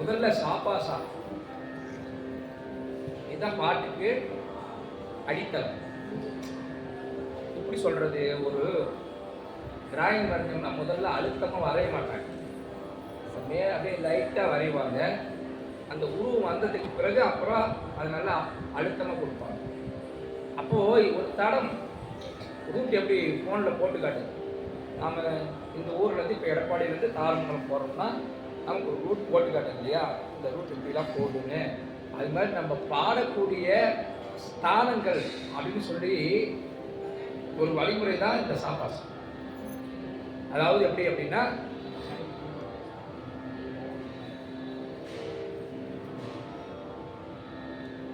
முதல்ல சாப்பா சா இதுதான் பாட்டுக்கு அடித்தளம். எப்படி சொல்றது? ஒரு டிராயிங் வரைஞ்சோம்னா முதல்ல அழுத்தமாக வரைய மாட்டாங்க அப்படியே லைட்டாக வரைவாங்க. அந்த உருவம் வந்ததுக்கு பிறகு அப்புறம் அது நல்லா அழுத்தமாக கொடுப்பாங்க. அப்போது ஒரு தடம். ரூட் எப்படி ஃபோனில் போட்டு காட்டுது? நாம் இந்த ஊர்லேருந்து இப்போ எடப்பாடியிலேருந்து தாரமங்கலம் போகிறோம்னா நமக்கு ஒரு ரூட் போட்டு காட்டுது இல்லையா? இந்த ரூட் இப்படிலாம் போகுதுன்னு. அது மாதிரி நம்ம பாடக்கூடிய ஸ்தானங்கள் அப்படின்னு சொல்லி ஒரு வழிமுறை தான் இந்த சாப்பாசம் அதாவது எப்படி அப்படின்னா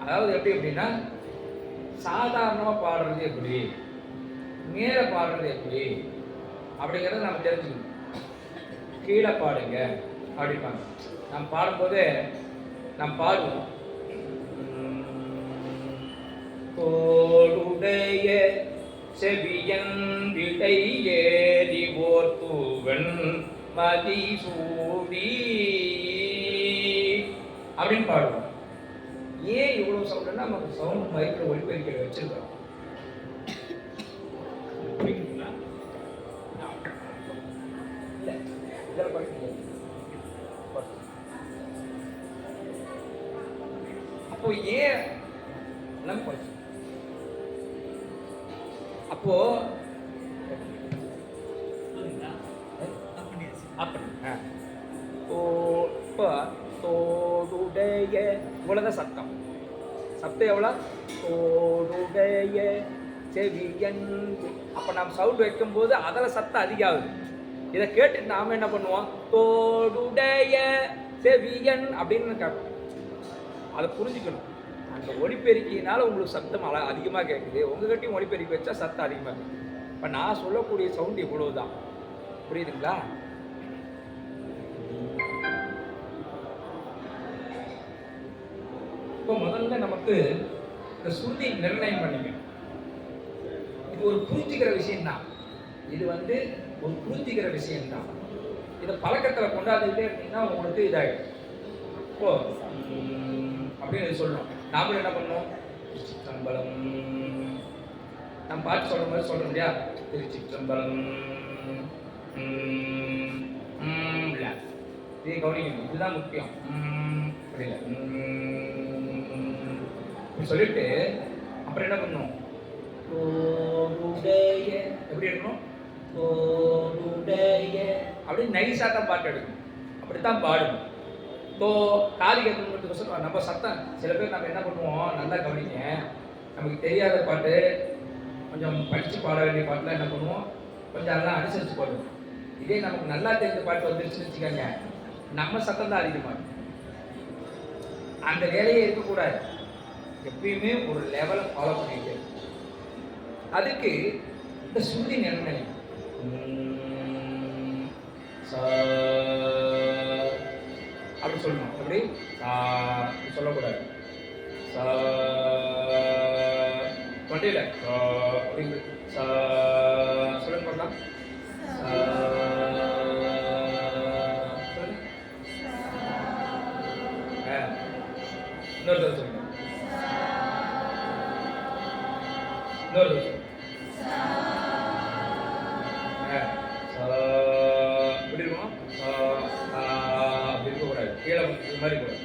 அதாவது எப்படி அப்படின்னா சாதாரணமாக பாடுறது எப்படி? மேலே பாடுறது எப்படி? அப்படிங்கிறத நம்ம தெரிஞ்சுக்கணும். கீழே பாடுங்க. அப்படிப்பாங்க நம்ம பாடும்போது நாம் பாடுவோம். கோடுடைய செவியன் விடை ஏறி ஓர்த்துவன் மதிசூடி அப்படின்னு பாடுவோம். ஏன் இவ்வளோ சவுண்டுன்னா நமக்கு சவுண்ட் மைக்கில் ஒளிபெருக்கிற வச்சிருக்கிறோம். நாம் சவுண்ட் வைக்கும்போது அதில் சத்தம் அதிகாகுது. இதை கேட்டுட்டு நாம் என்ன பண்ணுவோம்? தோடுடைய செவியன் அப்படின்னு கேட்போம். அதை புரிஞ்சுக்கணும். அந்த ஒளிப்பெருக்கினால உங்களுக்கு சத்தம் அல அதிகமாக கேட்குது. உங்ககிட்டயும் ஒளிப்பெருக்கி வச்சா சத்தம் அதிகமாக இருக்குது இப்போ நான் சொல்லக்கூடிய சவுண்டு இவ்வளோ தான் புரியுதுங்களா? இப்போ முதல்ல நமக்கு இந்த சுருதி நிர்ணயம் பண்ணிக்கணும். இது ஒரு புரிஞ்சுக்கிற விஷயம்தான் இது வந்து ஒரு புரிஞ்சுக்கிற விஷயம்தான் இதை பழக்கத்தில் கொண்டாடிட்டே இருந்தீங்கன்னா உங்களுக்கு இதாகிடும் இப்போ அப்படின்னு சொல்லணும் நாமளும் என்ன பண்ணோம் திருச்சிற்றம்பலம் நம்ம பாட்டு சொல்கிற மாதிரி சொல்கிறோம் இல்லையா திருச்சிற்றம்பலம் ம், இல்லை இல்ல இதை கவனிக்கணும் இதுதான் முக்கியம் ம், அப்படி இல்லை சொல்லிட்டு அப்புறம் என்ன பண்ணோம் தோடுடைய எப்படி இருக்கணும் தோடுடைய அப்படின்னு நைஸாக தான் பாட்டு எடுக்கணும். அப்படித்தான் பாடணும். இப்போ காலி கேட்கணுங்கிறதுக்கோசரம் நம்ம சத்தம் சில பேர் நம்ம என்ன பண்ணுவோம்? நல்லா கவனிங்க. நமக்கு தெரியாத பாட்டு கொஞ்சம் படித்து பாட வேண்டிய பாட்டுலாம் என்ன பண்ணுவோம்? கொஞ்சம் அதெல்லாம் அனுசரித்து பாடுவோம். இதே நமக்கு நல்லா தெரிஞ்ச பாட்டு வந்துருச்சுன்னு வச்சுக்கோங்க. நம்ம சத்தம் தான் அதிகமாக அந்த வேலையே இருக்கக்கூடாது. எப்பயுமே ஒரு லெவலை ஃபாலோ பண்ணிட்டு அதுக்கு இந்த சுருதி நிர்ணயம் அப்படி சொல்லணும். அப்படி சொல்லக்கூடாது. தொண்டையில் சா அப்படி சா சொல்லுங்க ஆ. இன்னொரு இன்னொரு தடவை இப்படி இருக்கணும் அப்படி இருக்கக்கூடாது. கீழே மாதிரி கூடாது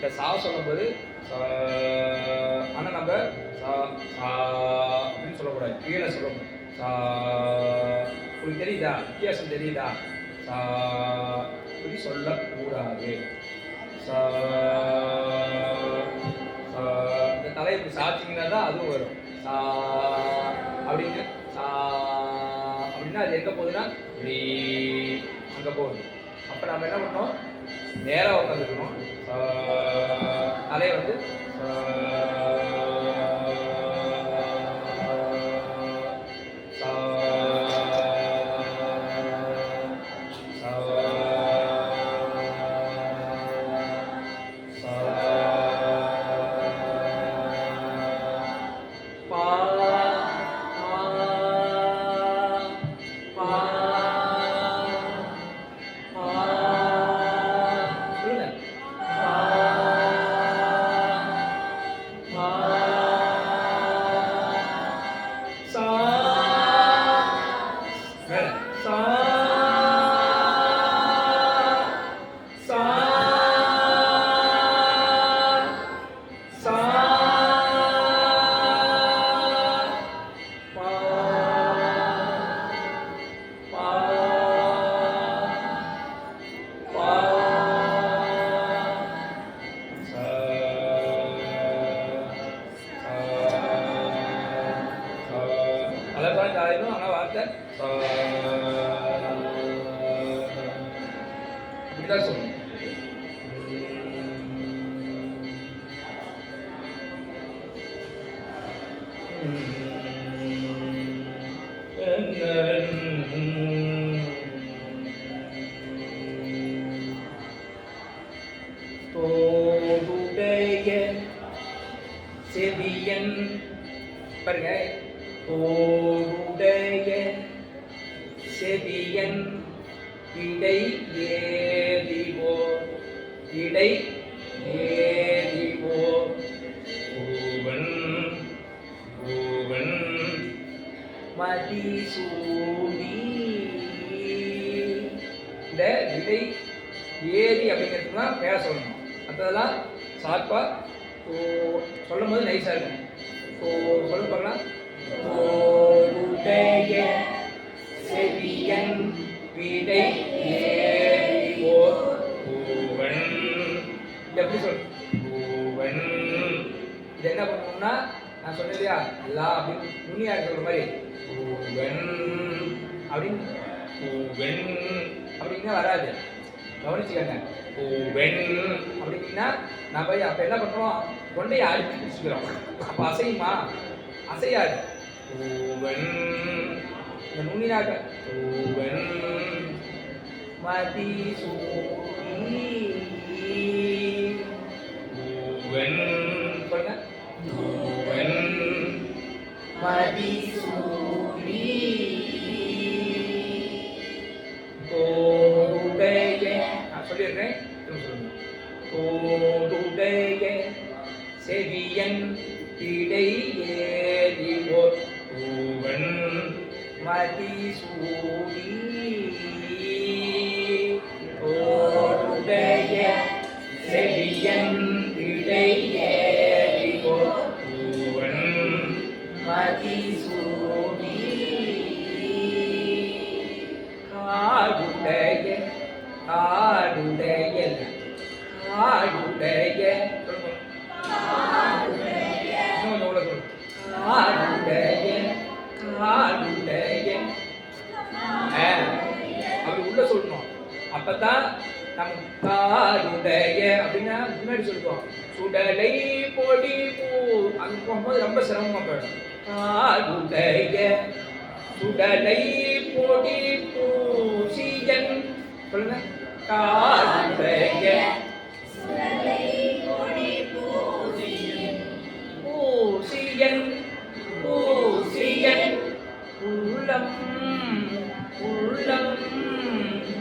இந்த சா சொல்லும்போது சா ஆனால் நம்ம சா சா அப்படின்னு சொல்லக்கூடாது. கீழே சொல்லணும் சா உங்களுக்கு தெரியுதா? வித்தியாசம் தெரியுதா? சா இப்படி சொல்லக்கூடாது. சா சா இந்த தலை இப்படி சாச்சிங்கன்னா தான் அதுவும் வரும். சா அப்படின்னு சா அப்படின்னா அது எங்கே போகுதுன்னா இப்படி அங்கே போகுது. அப்போ நம்ம என்ன பண்ணோம் நேராக உட்காந்துக்கணும் தலையை வந்து செவியன். பாருங்க. தோடுடைய செவியன். இடை ஏதிவோ இடை ஏதிவோ பூவன் பூவன் மதிசூடி. இந்த விடை ஏரி அப்படிங்கிறது தான் பேர சொல்லணும். மற்றதெல்லாம் சாப்பா ஓ சொல்லும் போது நைஸாக இருக்கும். ஓ சொல்ல பார்க்கலாம். ஓருடைய செவியன் விடை இது எப்படி சொல் பூவன் இது என்ன பண்ணணும்னா நான் சொன்னேன் இல்லையா? லா அப்படின்னு நுனியா சொல்ற மாதிரி. பூவன் அப்படின்னு பூவன் அப்படின்னா வராது. கவனிச்சுக்கங்க. பூவன் அப்படின்னா நம்ம அப்போ என்ன பண்ணுறோம் கொண்டையை அழுத்தி பிடிச்சிக்கிறோம் அப்போ அசையுமா? அசையாது. பூவன் இந்த நுண்ணினாக்க ஓவன் மதி சூ பூசியன் பூசியன் உள்ளம். உள்ளம்.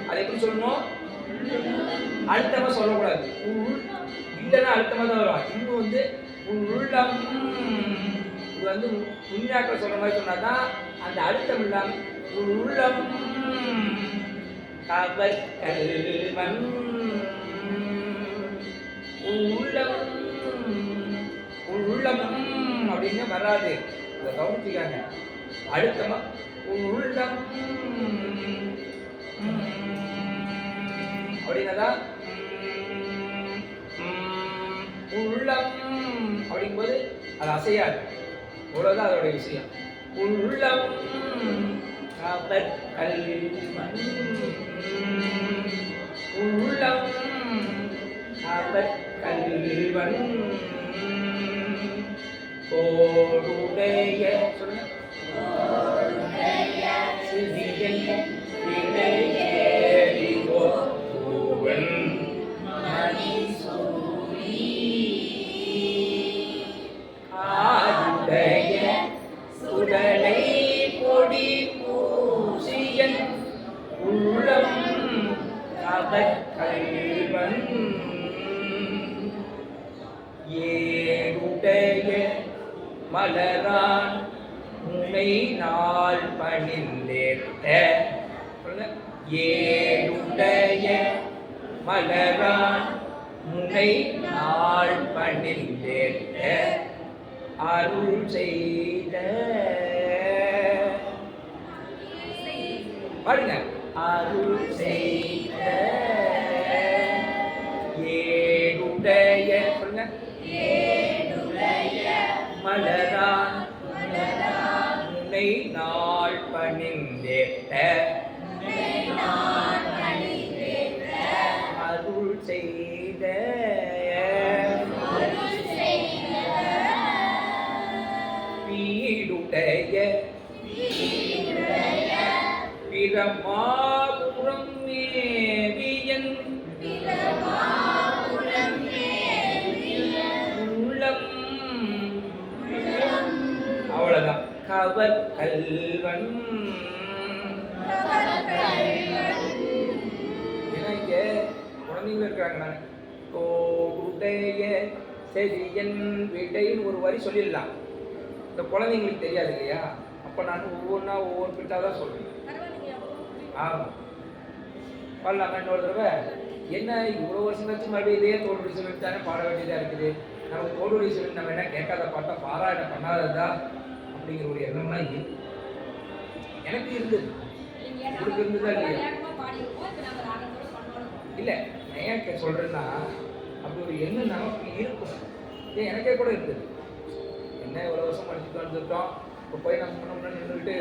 அதை எப்படி எப்படி சொல்லணும்? அழுத்தமா சொல்லக்கூடாது. உள் இல்லைன்னா அழுத்தமா தான் வரும். இன்னும் வந்து உள்ளம். இது வந்து உண்மையாக்கள் சொல்ற மாதிரி சொன்னாதான் அந்த அழுத்தம் இல்லாம உள்ளம். கவர் கல்வன் உள்ளம். உள்ளம். அப்படின்னு வராது. இதை கவனிச்சுக்காங்க. அழுத்தமா உள்ளம். அப்படின்னா உள்ளம். அப்படிங்கும்போது அது அசையாது. அவ்வளோதான் அதோட விஷயம். உள்ளம். கவர் கல்வன் உள்ளம் கவர் கல்வன் கோடுடைய சொல்லுங்க சிறியன் கவர் கல்வன் ஏன்னா இங்க குழந்தைங்க இருக்கிறாங்க நான் கோடுடைய செடியன் வீட்டைன்னு ஒரு வரி சொல்லிடலாம். இந்த குழந்தைங்களுக்கு தெரியாது இல்லையா? அப்போ நான் ஒவ்வொன்றா ஒவ்வொரு பிட்டாக தான் சொல்கிறேன் ஆமாம் பாடலாமா இன்னொரு தடவை? என்ன இவ்வளோ வருஷம் கழிச்சு மறுபடியும் இதே தோல்வி சிவன் தானே பாட வேண்டியதாக இருக்குது? நமக்கு தோல்வி சிவன் நம்ம என்ன கேட்காத பாட்டா பாராயணம் பண்ணாததா? அப்படிங்கிற ஒரு எண்ணம்லாம் இருக்கு எனக்கு இருந்தது உங்களுக்கு இருந்ததா இல்லையா? இல்லை நான் ஏன் சொல்றேன்னா அப்படி ஒரு எண்ணம் நமக்கு இருக்கும். ஏன் எனக்கே கூட இருந்தது. என்ன இவ்வளோ வருஷம் படிச்சுட்டு வந்துட்டோம் இப்போ போய் நம்ம முன்ன முன்னாடி நின்றுக்கிட்டு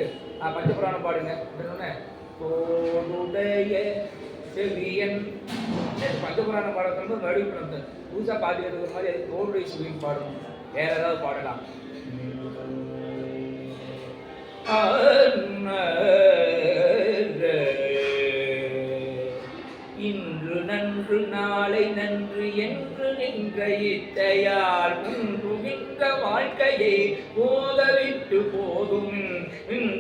பஞ்சபுராணம் பாடுங்க. அப்படின்னு தோடுடைய செவியன் பஞ்சபுராணம் பாடத்துல பண்ண புதுசாக பாடி எடுக்கிற மாதிரி அது தோடுடைய செவியன் பாடணும். வேற ஏதாவது பாடலாம். இன்று நன்று நாளை நன்று என்று நின்ற இத்தையால் முன்றுகின்ற வாழ்க்கையை போதவிட்டு போதும்.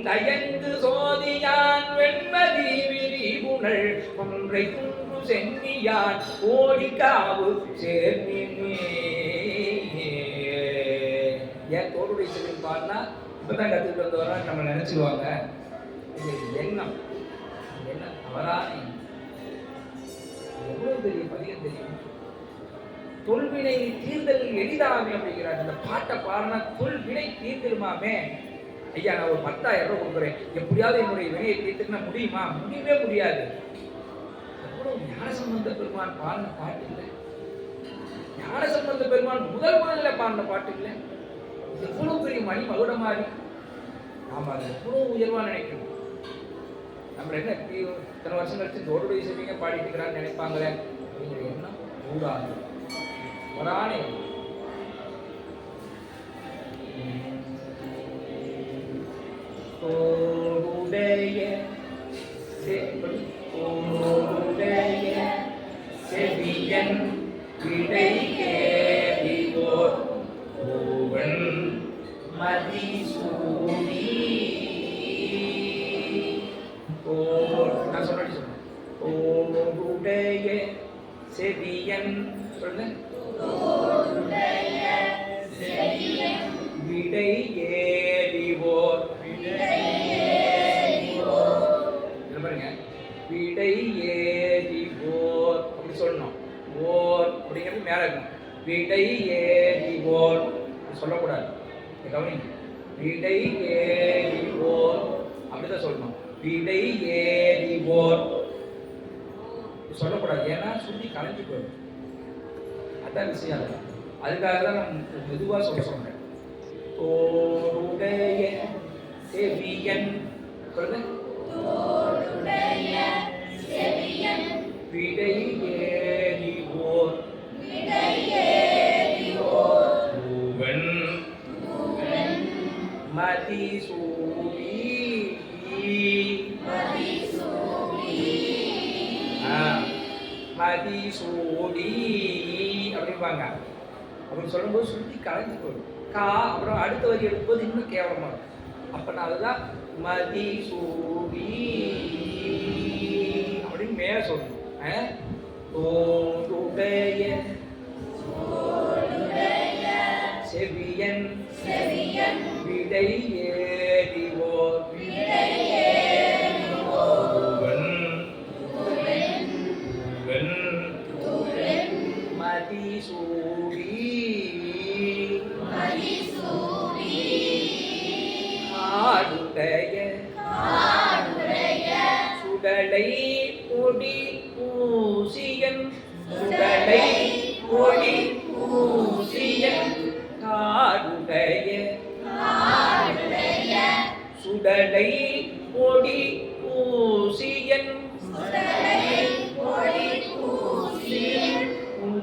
தயந்து சோதியான் வெண்மதி விரிவுணல் ஒன்றை குன்று சென்னியான் ஓடிக்காவு சேர்மினே ஏன் தோடுடைய செல்வன் பாடினா இப்பதான் கத்துக்கிட்டு வந்தவரா நம்ம நினச்சிவாங்க இது எண்ணம். எண்ணம் தவறான எவ்வளோ எவ்வளவு பெரிய பதியம் தெரியும்? தொல்வினை தீர்தல் எளிதாமே அப்படிங்கிறார். இந்த பாட்டை பாடினா தொல்வினை தீர்ந்துருமாமே. ஐயா நான் ஒரு பத்தாயிரம் ரூபாய் கொடுக்குறேன். எப்படியாவது என்னுடைய வினையை தீர்த்துக்கினா முடியுமா? முடியவே முடியாது. எவ்வளவு ஞானசம்பந்த பெருமான் பாடின பாட்டு இல்லை. ஞானசம்பந்த பெருமான் முதல் முதல்ல பாடின பாட்டு இல்லை. எவ்வளவு பெரிய மணி மகுடமாறி ஆமா அது எவ்வளவு உயர்வா நினைக்கணும் நம்ம என்ன இத்தனை வருஷம் கழிச்சு தோடுடைய செய்வீங்க பாடிட்டு இருக்கிறான்னு நினைப்பாங்களே. அப்படிங்கிற எண்ணம் கூடாது வரான தோடுடைய செவி தோடுடைய செவியன் விடை மதிசூடி ஓ நான் சொன்னடி சொன்னேன் தோடுடைய செவியன் சொல்லுங்க செவியன். சொல்லுங்க. விடை ஏறிவோர் பூவன் மதிசூடி ஆ, மதிசூடி அப்படிம்பாங்க. அப்படி சொல்லும்போது சுற்றி கலைஞ்சு போயிடும். கா அப்புறம் அடுத்த வரி எடுக்கும்போது இன்னும் கேவலமாக இருக்கும். அப்போ நான் மதி மதிசூடி அப்படின்னு மேலே சொல்லணும். உடலை ஒடி பூசியன்.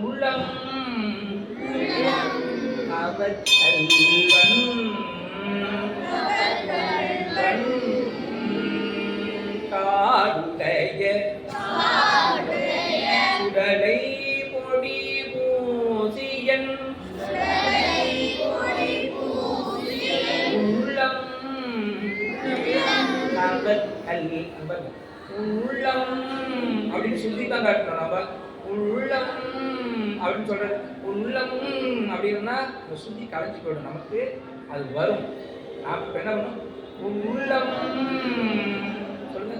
உள்ளம் அவர் அப்படின்னு தான் காட்டணும். நம்ம உள்ளம் அப்படின்னு சொல்றது. உள்ளம் அப்படின்னா சுற்றி சுத்தி போயிடும். நமக்கு அது வரும். நாம இப்போ என்ன பண்ணும் உள்ளம். சொல்லுங்க.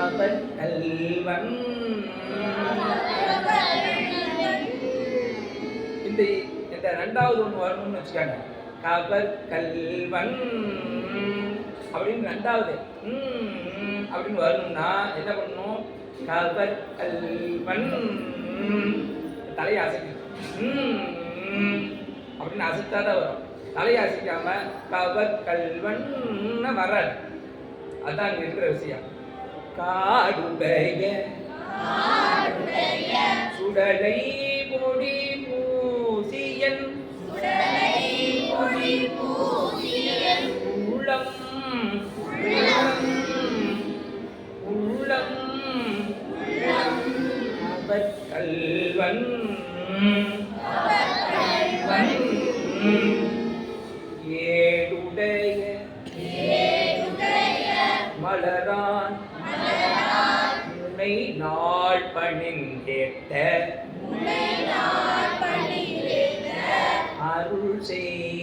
அவர் கல்வன் இந்த இந்த ரெண்டாவது ஒன்று வரணும்னு வச்சுக்காங்க. கபர் கல்வன். அப்படின்னு ரெண்டாவது. ம், அப்படின்னு வரணும்னா என்ன பண்ணணும்? கல்வன் தலையை அசைக்கணும். ம், அப்படின்னு அசைத்தா தான் வரும். தலையை அசைக்காம கவர் கல்வன் வராது. அதான் அங்க இருக்கிற விஷயம். காடுடைய சுடலை பொடி கல்வன் ஏடுடைய மலரான் முனை நாள் பணிந்தேத்த அருள் செய்